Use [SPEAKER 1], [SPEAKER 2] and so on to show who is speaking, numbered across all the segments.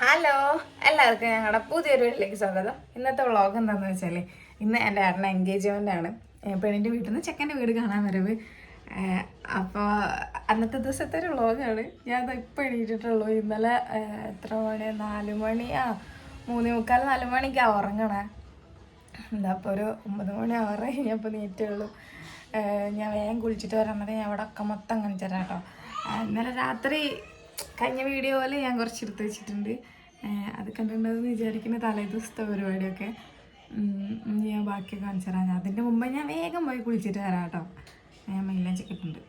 [SPEAKER 1] Hello എല്ലാവർക്കും ഞങ്ങളുടെ പുതിയൊരു വീട്ടിലേക്ക് സ്വാഗതം. ഇന്നത്തെ വ്ളോഗ് എന്താണെന്ന് വെച്ചാൽ ഇന്ന് എന്റെ ഏട്ടന്റെ എൻഗേജ്മെന്റ് ആണ്. പെണ്ണിന്റെ വീട്ടിൽ നിന്ന് ചെക്കന്റെ വീട് കാണാൻ വരവ്. അപ്പോൾ അന്നത്തെ ദിവസത്തെ ഒരു വ്ളോഗാണ് ഞാൻ ഇപ്പോൾ എണീറ്റിട്ടുള്ളൂ. ഇന്നലെ എത്ര മണി? നാല് മണി. ആ മൂന്നേ മുക്കാൽ നാല് മണിക്കാണ് ഉറങ്ങണേ. എന്താ അപ്പോൾ ഒരു ഒമ്പത് മണി ആറ് കഴിഞ്ഞപ്പോൾ നീറ്റുള്ളൂ ഞാൻ വേഗം കുളിച്ചിട്ട് വരാൻ ഞാൻ അവിടെ ഒക്കെ മൊത്തം കാണിച്ചു തരാം കേട്ടോ. ഇന്നലെ രാത്രി കഴിഞ്ഞ വീഡിയോ പോലെ ഞാൻ കുറച്ച് എടുത്ത് വെച്ചിട്ടുണ്ട്. അത് കണ്ടിട്ടുണ്ടെന്ന് വിചാരിക്കുന്ന തലേ ദിവസത്തെ പരിപാടിയൊക്കെ ഞാൻ ബാക്കി കാണിച്ചു തരാം. അതിന്റെ മുമ്പ് ഞാൻ വേഗം പോയി കുളിച്ചിട്ട് വരാം കേട്ടോ. ഞാൻ മൈലാഞ്ചൊക്കെ ഇട്ടുണ്ട്.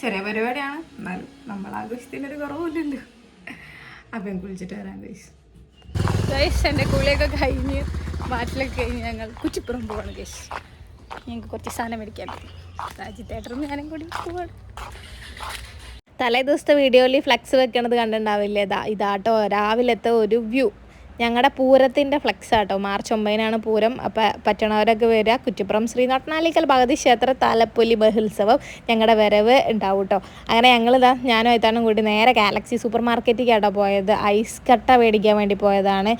[SPEAKER 1] ചെറിയ പരിപാടിയാണ്. എന്നാലും നമ്മൾ ആഘോഷത്തിനൊരു കുറവില്ലല്ലോ അപ്പം കുളിച്ചിട്ട് വരാം ഗൈസ്
[SPEAKER 2] ഗൈസ് എന്റെ കുളിയൊക്കെ കഴിഞ്ഞ് വാറ്റിലൊക്കെ കഴിഞ്ഞ് ഞങ്ങൾ കുച്ചിപ്പുറം പോവാണ് ഗൈസ് ഞങ്ങൾക്ക് കുറച്ച് സാധനം മേടിക്കാൻ. രാജ്യത്തേട്ടറും ഞാനും കൂടി പോവാണ്. തലേ ദിവസത്തെ വീഡിയോയിൽ ഫ്ലക്സ് വെക്കണത് കണ്ടിട്ടുണ്ടാവില്ലേ? ഇതാ ഇതാട്ടോ രാവിലത്തെ ഒരു വ്യൂ. ഞങ്ങളുടെ പൂരത്തിന്റെ ഫ്ലെക്സ് ആട്ടോ. മാർച്ച് ഒമ്പതിനാണ് പൂരം. അപ്പം പറ്റണവരൊക്കെ വരിക കുറ്റിപ്പുറം ശ്രീ നൊട്ടനാലിക്കൽ ക്ഷേത്ര താലപ്പൊലി മഹോത്സവം ഞങ്ങളുടെ വരവ് ഉണ്ടാവും കേട്ടോ അങ്ങനെ ഞങ്ങളിതാ ഞാനും അയത്താനും കൂടി നേരെ ഗാലക്സി സൂപ്പർ മാർക്കറ്റിലേക്കാട്ടോ പോയത്. ഐസ് കട്ട മേടിക്കാൻ വേണ്ടി പോയതാണ്.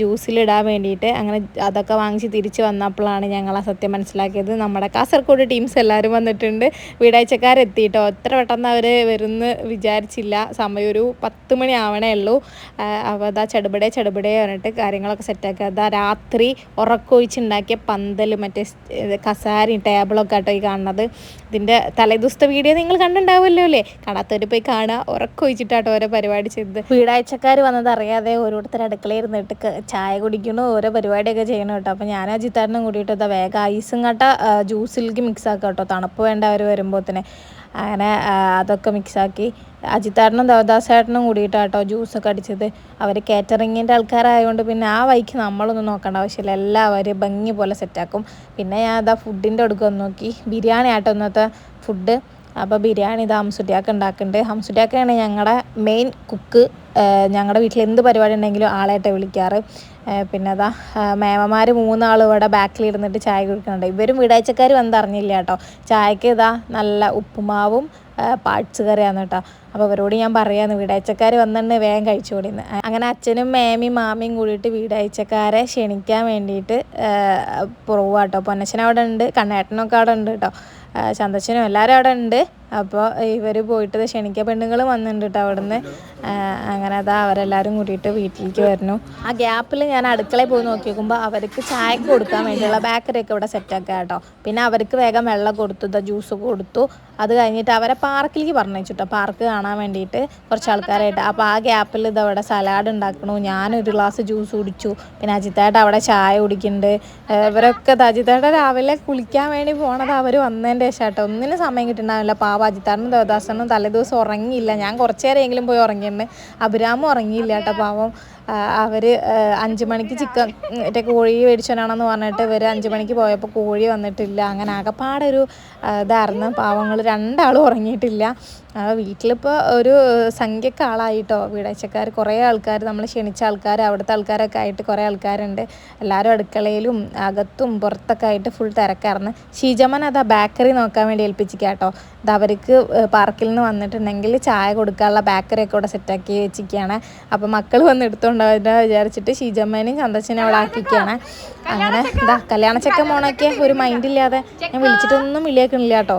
[SPEAKER 2] ജ്യൂസിലിടാൻ വേണ്ടിയിട്ട് അങ്ങനെ അതൊക്കെ വാങ്ങിച്ച് തിരിച്ച് വന്നപ്പോഴാണ് ഞങ്ങൾ ആ സത്യം മനസ്സിലാക്കിയത്. നമ്മുടെ കാസർഗോഡ് ടീംസ് എല്ലാവരും വന്നിട്ടുണ്ട്. വീടാഴ്ചക്കാരെത്തിയിട്ടോ എത്ര പെട്ടെന്ന് അവർ വരുമെന്ന് വിചാരിച്ചില്ല. സമയം ഒരു പത്ത് മണി ആവണേ ഉള്ളൂ. അപ്പോൾ അതാ ചെടുപടേ ചെടുപടേ പറഞ്ഞിട്ട് കാര്യങ്ങളൊക്കെ സെറ്റാക്കുക അതാ രാത്രി ഉറക്കൊഴിച്ചുണ്ടാക്കിയ പന്തൽ മറ്റേ കസാരി ടേബിളൊക്കെ ആട്ടോ ഈ കാണുന്നത്. ഇതിന്റെ തലേദിവസത്തെ വീഡിയോ നിങ്ങൾ കണ്ടിട്ടുണ്ടാവുമല്ലോ അല്ലേ? കാണാത്തവർ പോയി കാണുക. ഉറക്കൊഴിച്ചിട്ടാട്ടോ ഓരോ പരിപാടി ചെയ്തത്. വീടാഴ്ചക്കാർ വന്നത് അറിയാതെ ഓരോരുത്തർ അടുക്കളയിൽ ഇരുന്നിട്ട് ചായ കുടിക്കണു ഓരോ പരിപാടിയൊക്കെ ചെയ്യണം കേട്ടോ. അപ്പോൾ ഞാൻ അജിത്താരനും കൂടിയിട്ട് ഇതാ വേഗം ഐസും കട്ട ജ്യൂസിലേക്ക് മിക്സ് ആക്കാം കേട്ടോ തണുപ്പ് വേണ്ട അവർ വരുമ്പോൾ തന്നെ അങ്ങനെ അതൊക്കെ മിക്സാക്കി അജിത്താരനും ദേവദാസേട്ടനും കൂടിയിട്ടാട്ടോ ജ്യൂസൊക്കെ അടിച്ചത്. അവർ കാറ്ററിങ്ങിന്റെ ആൾക്കാരായതുകൊണ്ട് പിന്നെ ആ വഴിക്ക് നമ്മളൊന്നും നോക്കേണ്ട ആവശ്യമില്ല. എല്ലാവരും ഭംഗി പോലെ സെറ്റാക്കും പിന്നെ ഞാൻ അതാ ഫുഡിന്റെ അടുക്കം നോക്കി. ബിരിയാണി ആട്ടോ ഇന്നത്തെ ഫുഡ് അപ്പോൾ ബിരിയാണി ഇത് ഹംസുട്ടിയാക്ക് ഉണ്ടാക്കുന്നുണ്ട് ഹംസുട്ടിയാക്കാണ് ഞങ്ങളുടെ മെയിൻ കുക്ക് ഞങ്ങളുടെ വീട്ടിൽ എന്ത് പരിപാടി ഉണ്ടെങ്കിലും ആളായിട്ട് വിളിക്കാറ്. പിന്നെ അതാ മേമമാർ മൂന്നാൾ ഇവിടെ ബാക്കിൽ ഇരുന്നിട്ട് ചായ കുടിക്കുന്നുണ്ട്. ഇവരും വീടാഴ്ചക്കാർ വന്നറിഞ്ഞില്ല കേട്ടോ. ചായക്ക് ഇതാ നല്ല ഉപ്പുമാവും പാട്സ് കറിയാണ് കേട്ടോ. അപ്പോൾ അവരോട് ഞാൻ പറയാന്ന് വീടാഴ്ചക്കാർ വന്നിട്ട് വേഗം കഴിച്ചു കഴിച്ചുകൂടിന്ന് അങ്ങനെ അച്ഛനും മേമയും മാമയും കൂടിയിട്ട് വീടാഴ്ചക്കാരെ ക്ഷണിക്കാൻ വേണ്ടിയിട്ട് പോവാട്ടോ പൊന്നച്ഛൻ അവിടെ ഉണ്ട് കണ്ണേട്ടനൊക്കെ അവിടെ ഉണ്ട് കേട്ടോ. ചന്തച്ഛനും എല്ലാവരും അവിടെ ഉണ്ട് അപ്പോൾ ഇവർ പോയിട്ട് ക്ഷണിക്ക പെണ്ണുങ്ങൾ വന്നിട്ടുണ്ട് കേട്ടോ അവിടുന്ന്. അങ്ങനെ അതാ അവരെല്ലാവരും കൂടിയിട്ട് വീട്ടിലേക്ക് വരുന്നു. ആ ഗ്യാപ്പിൽ ഞാൻ അടുക്കളയിൽ പോയി നോക്കി നോക്കുമ്പോൾ അവർക്ക് ചായക്ക് കൊടുക്കാൻ വേണ്ടിയുള്ള ബേക്കറി ഒക്കെ ഇവിടെ സെറ്റാക്കുക കേട്ടോ. പിന്നെ അവർക്ക് വേഗം വെള്ളം കൊടുത്തു ജ്യൂസ് കൊടുത്തു. അത് കഴിഞ്ഞിട്ട് അവരെ പാർക്കിലേക്ക് പറഞ്ഞു കേട്ടോ. പാർക്ക് കാണാൻ വേണ്ടിയിട്ട് കുറച്ച് ആൾക്കാരായിട്ട്. അപ്പോൾ ആ ഗ്യാപ്പിൽ ഇത് അവിടെ സലാഡ് ഉണ്ടാക്കണു. ഞാനൊരു ഗ്ലാസ് ജ്യൂസ് കുടിച്ചു. പിന്നെ അജിത്തായിട്ട് അവിടെ ചായ കുടിക്കുന്നുണ്ട്. ഇവരൊക്കെ അജിത്തായിട്ട് രാവിലെ കുളിക്കാൻ വേണ്ടി പോണത്. അവർ വന്നതിന്റെ ശേഷം കേട്ടോ ഒന്നിനും സമയം കിട്ടുന്നുണ്ടാവില്ല. അജിത്താറിനും ദേവദാസനും തലേദിവസം ഉറങ്ങിയില്ല. ഞാൻ കുറച്ച് നേരമെങ്കിലും പോയി ഉറങ്ങിയിരുന്നു അഭിരാമും ഉറങ്ങിയില്ല കേട്ടോ പാവം. അവർ അഞ്ച് മണിക്ക് ചിക്കൻ മറ്റേ കോഴി മേടിച്ചോനാണെന്ന് പറഞ്ഞിട്ട് ഇവർ അഞ്ച് മണിക്ക് പോയപ്പോൾ കോഴി വന്നിട്ടില്ല. അങ്ങനെ ആകെപ്പാടെ ഒരു ആ, ഇതായിരുന്നു. പാവങ്ങൾ രണ്ടാളും ഉറങ്ങിയിട്ടില്ല. ആ, വീട്ടിലിപ്പോൾ ഒരു സംഖ്യക്ക് ആളായിട്ടോ. വീടാഴ്ചക്കാർ കുറേ ആൾക്കാർ നമ്മൾ ക്ഷണിച്ച ആൾക്കാർ അവിടുത്തെ ആൾക്കാരൊക്കെ ആയിട്ട് കുറേ ആൾക്കാരുണ്ട്. എല്ലാവരും അടുക്കളയിലും അകത്തും പുറത്തൊക്കെ ആയിട്ട് ഫുൾ തിരക്കായിരുന്നു. ഷീജമ്മൻ അതാ ബേക്കറി നോക്കാൻ വേണ്ടി ഏൽപ്പിച്ചിരിക്കുക കേട്ടോ അത് അവർക്ക് പാർക്കിൽ നിന്ന് വന്നിട്ടുണ്ടെങ്കിൽ ചായ കൊടുക്കാനുള്ള ബേക്കറി ഒക്കെ ഇവിടെ സെറ്റാക്കി വെച്ചിരിക്കുകയാണ് അപ്പോൾ മക്കൾ വന്ന് എടുത്തുകൊണ്ടാവുന്ന വിചാരിച്ചിട്ട് ഷീജമ്മേനെയും ചന്തച്ചനെ അവിടെ ആക്കിക്കാണ്. അങ്ങനെ എന്താ കല്യാണ ചെക്കൻ മോണൊക്കെ ഒരു മൈൻഡ് ഇല്ലാതെ ഞാൻ വിളിച്ചിട്ടൊന്നും വിളിയാക്കണില്ല കേട്ടോ.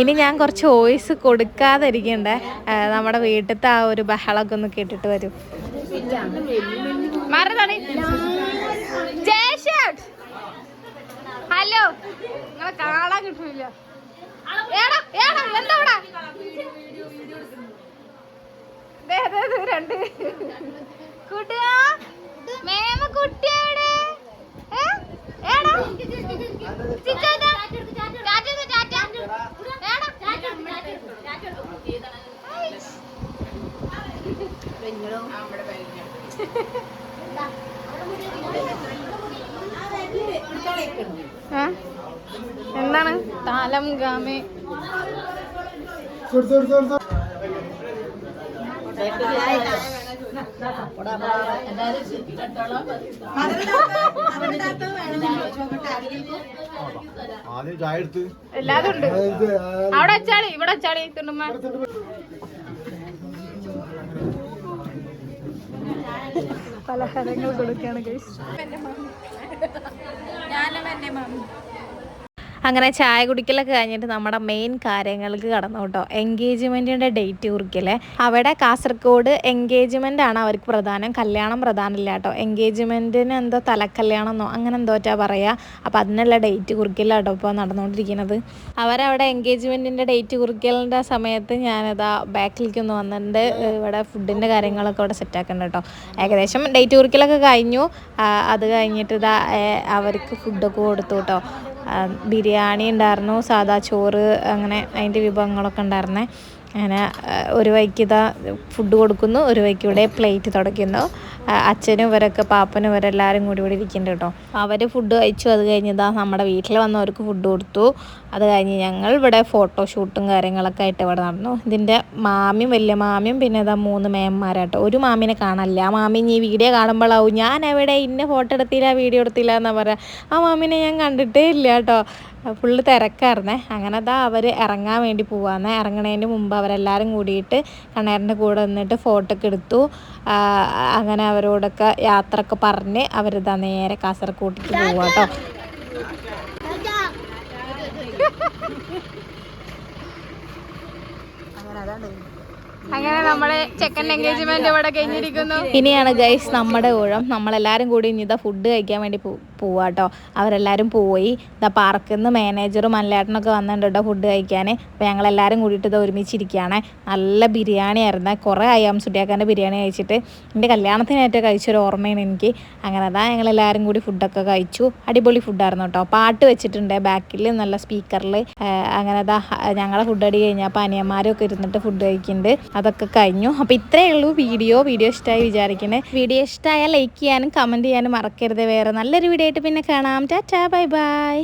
[SPEAKER 2] ഇനി ഞാൻ കുറച്ച് വോയിസ് കൊടുക്കാതിരിക്കണ്ടേ. നമ്മുടെ വീട്ടിലത്തെ ആ ഒരു ബഹളമൊക്കെ ഒന്ന് കേട്ടിട്ട് വരും. ഹലോ. കാണാൻ കിട്ടൂല എന്താ ദേ, രണ്ട് കുട്ടിയാ മേമ ഏ? ഏടാ? ചിച്ചാച്ചാ? ഗാമേ? ഐ.
[SPEAKER 3] ആദ്യം ചായ എടുത്ത്.
[SPEAKER 2] എല്ലാതും അവിടെ അച്ചാളി ഇവിടെ അച്ചാളി തുണ്ടുമ്മ പലഹാരങ്ങൾ കൊടുക്കുകയാണ് ഗൈസ്
[SPEAKER 1] ഞാനും എന്റെ മാമി
[SPEAKER 2] അങ്ങനെ ചായ കുടിക്കലൊക്കെ കഴിഞ്ഞിട്ട് നമ്മുടെ മെയിൻ കാര്യങ്ങൾക്ക് കടന്നു കേട്ടോ എൻഗേജ്മെന്റിന്റെ ഡേറ്റ് കുറിക്കലേ. അവിടെ കാസർഗോഡ് എൻഗേജ്മെന്റ് ആണ് അവർക്ക് പ്രധാനം. കല്യാണം പ്രധാനമില്ല കേട്ടോ എൻഗേജ്മെന്റിന് എന്തോ തലക്കല്യാണമെന്നോ അങ്ങനെ എന്തോറ്റാ പറയാ. അപ്പോൾ അതിനുള്ള ഡേറ്റ് കുറിക്കല കേട്ടോ ഇപ്പോൾ നടന്നുകൊണ്ടിരിക്കുന്നത്. അവരവിടെ എൻഗേജ്മെന്റിന്റെ ഡേറ്റ് കുറിക്കലിന്റെ സമയത്ത് ഞാനിതാ ബാക്കിലേക്ക് ഒന്ന് വന്നിട്ടുണ്ട്. ഇവിടെ ഫുഡിന്റെ കാര്യങ്ങളൊക്കെ ഇവിടെ സെറ്റാക്കുന്നുണ്ട് കേട്ടോ ഏകദേശം ഡേറ്റ് കുറിക്കലൊക്കെ കഴിഞ്ഞു. അത് കഴിഞ്ഞിട്ട് ഇതാ അവർക്ക് ഫുഡൊക്കെ കൊടുത്തു കേട്ടോ ബിരിയാണി ഉണ്ടായിരുന്നു സാധാ ചോറ് അങ്ങനെ അതിന്റെ വിഭവങ്ങളൊക്കെ ഉണ്ടായിരുന്നേ. അങ്ങനെ ഒരു വൈക്ക് ഇതാ ഫുഡ് കൊടുക്കുന്നു ഒരു വൈക്ക് ഇവിടെ പ്ലേറ്റ് തുടയ്ക്കുന്നു. അച്ഛനും ഇവരൊക്കെ പാപ്പനും ഇവരെല്ലാവരും കൂടി ഇവിടെ ഇരിക്കുന്നുണ്ട് കേട്ടോ. അവർ ഫുഡ് കഴിച്ചു അത് കഴിഞ്ഞതാ നമ്മുടെ വീട്ടിൽ വന്നവർക്ക് ഫുഡ് കൊടുത്തു. അത് കഴിഞ്ഞ് ഞങ്ങൾ ഇവിടെ ഫോട്ടോഷൂട്ടും കാര്യങ്ങളൊക്കെ ആയിട്ട് ഇവിടെ നടന്നു. ഇതിന്റെ മാമിയും വലിയ മാമിയും പിന്നെ ഇതാ മൂന്ന് മേന്മാരാട്ടോ. ഒരു മാമിനെ കാണാനില്ല. ആ മാമി ഈ വീഡിയോ കാണുമ്പോഴാവും ഞാൻ എവിടെ? ഇന്ന ഫോട്ടോ എടുത്തില്ല വീഡിയോ എടുത്തില്ല എന്നാ പറയുക ആ മാമിനെ ഞാൻ കണ്ടിട്ടേ ഇല്ല കേട്ടോ. ഫുള്ള് തിരക്കായിരുന്നേ. അങ്ങനെ അതാ അവർ ഇറങ്ങാൻ വേണ്ടി പോവാന്ന്. ഇറങ്ങണതിന് മുമ്പ് അവരെല്ലാവരും കൂടിയിട്ട് കണ്ണേറിന്റെ കൂടെ നിന്നിട്ട് ഫോട്ടോ ഒക്കെ എടുത്തു. അങ്ങനെ അവരോടൊക്കെ യാത്ര ഒക്കെ പറഞ്ഞ് അവരിതാ നേരെ കാസർഗോട്ടിക്ക് പോവാ കേട്ടോ.
[SPEAKER 1] അങ്ങനെ നമ്മളെ ചെക്കന്റെ എൻഗേജ്മെന്റ് ഇവിടെ കഴിഞ്ഞിരിക്കുന്നു.
[SPEAKER 2] ഇനിയാണ് ഗൈസ് നമ്മുടെ ഊഴം. നമ്മളെല്ലാരും കൂടി ഇനി ഇതാ ഫുഡ് കഴിക്കാൻ വേണ്ടി പോ കേട്ടോ അവരെല്ലാവരും പോയി. ഇതാ പാർക്കിൽ നിന്ന് മാനേജറും മല്ലേട്ടനൊക്കെ വന്നിട്ടുണ്ട് കേട്ടോ ഫുഡ് കഴിക്കാൻ അപ്പോൾ ഞങ്ങളെല്ലാവരും കൂടിയിട്ട് ഇത് ഒരുമിച്ചിരിക്കുകയാണ് നല്ല ബിരിയാണി ആയിരുന്നു. കുറേ ആയി സുട്ടിയാക്കാന്റെ ബിരിയാണി കഴിച്ചിട്ട്. എന്റെ കല്യാണത്തിനായിട്ട് കഴിച്ചൊരു ഓർമ്മയാണ് എനിക്ക്. അങ്ങനെ അതാ ഞങ്ങളെല്ലാവരും കൂടി ഫുഡൊക്കെ കഴിച്ചു. അടിപൊളി ഫുഡായിരുന്നു കേട്ടോ പാട്ട് വെച്ചിട്ടുണ്ട് ബാക്കിൽ നല്ല സ്പീക്കറിൽ അങ്ങനെ അതാ ഞങ്ങളെ ഫുഡ് അടി കഴിഞ്ഞപ്പോൾ അനിയന്മാരൊക്കെ ഇരുന്നിട്ട് ഫുഡ് കഴിക്കുന്നുണ്ട് അതൊക്കെ കഴിഞ്ഞു. അപ്പോൾ ഇത്രയേ ഉള്ളൂ വീഡിയോ. വീഡിയോ ഇഷ്ടമായി വിചാരിക്കുന്നത് വീഡിയോ ഇഷ്ടമായാൽ ലൈക്ക് ചെയ്യാനും കമന്റ് ചെയ്യാനും മറക്കരുത്. വേറെ നല്ലൊരു വീഡിയോ ആയിട്ട് പിന്നെ കാണാം. Tata bye bye.